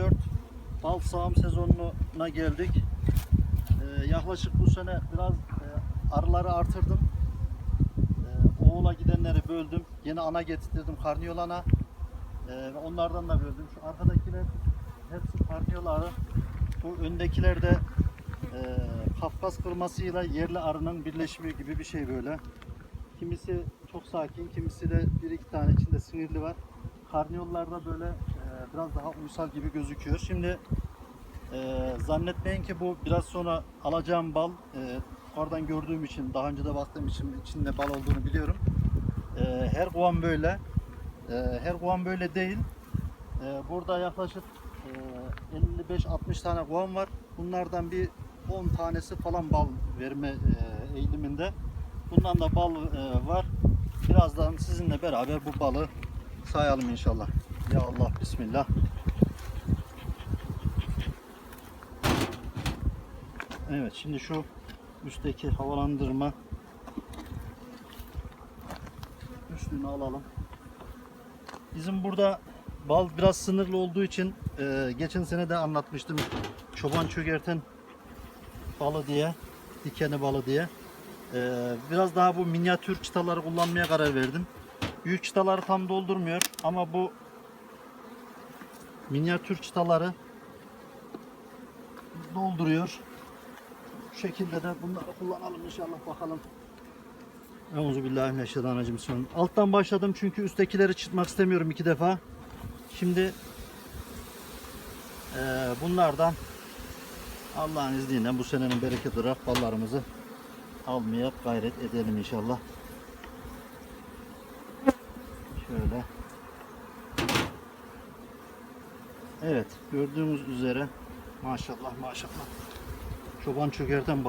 2024 bal sağım sezonuna geldik. Ee, yaklaşık bu sene biraz e, arıları artırdım. Ee, oğula gidenleri böldüm. Yeni ana getirdim karniyolana. Ee, onlardan da böldüm. Şu arkadakiler hepsi karniyol arı. Bu öndekiler de e, Kafkas kırmasıyla yerli arının birleşimi gibi bir şey böyle. Kimisi çok sakin, kimisi de bir iki tane içinde sinirli var. Karniyollarda böyle biraz daha uysal gibi gözüküyor. Şimdi e, zannetmeyin ki bu biraz sonra alacağım bal e, oradan gördüğüm için, daha önce de baktığım için içinde bal olduğunu biliyorum. E, her kovan böyle. E, her kovan böyle değil. E, burada yaklaşık e, 55-60 tane kovan var. Bunlardan bir 10 tanesi falan bal verme e, eğiliminde. Bundan da bal e, var. Birazdan sizinle beraber bu balı sayalım inşallah. Ya Allah bismillah. Evet şimdi şu üstteki havalandırma üstünü alalım. Bizim burada bal biraz sınırlı olduğu için e, geçen sene de anlatmıştım. Çoban çögerten balı diye, dikeni balı diye. Ee, biraz daha bu minyatür çıtaları kullanmaya karar verdim. Büyük çıtaları tam doldurmuyor ama bu minyatür çıtaları dolduruyor. Bu şekilde de bunları kullanalım inşallah bakalım. Euzubillahimineşşeytanirracim. Alttan başladım çünkü üsttekileri çıtmak istemiyorum iki defa. Şimdi eee, bunlardan Allah'ın izniyle bu senenin bereketi olarak ballarımızı almaya gayret edelim inşallah. Şöyle. Evet gördüğünüz üzere maşallah maşallah çoban çökerten bal.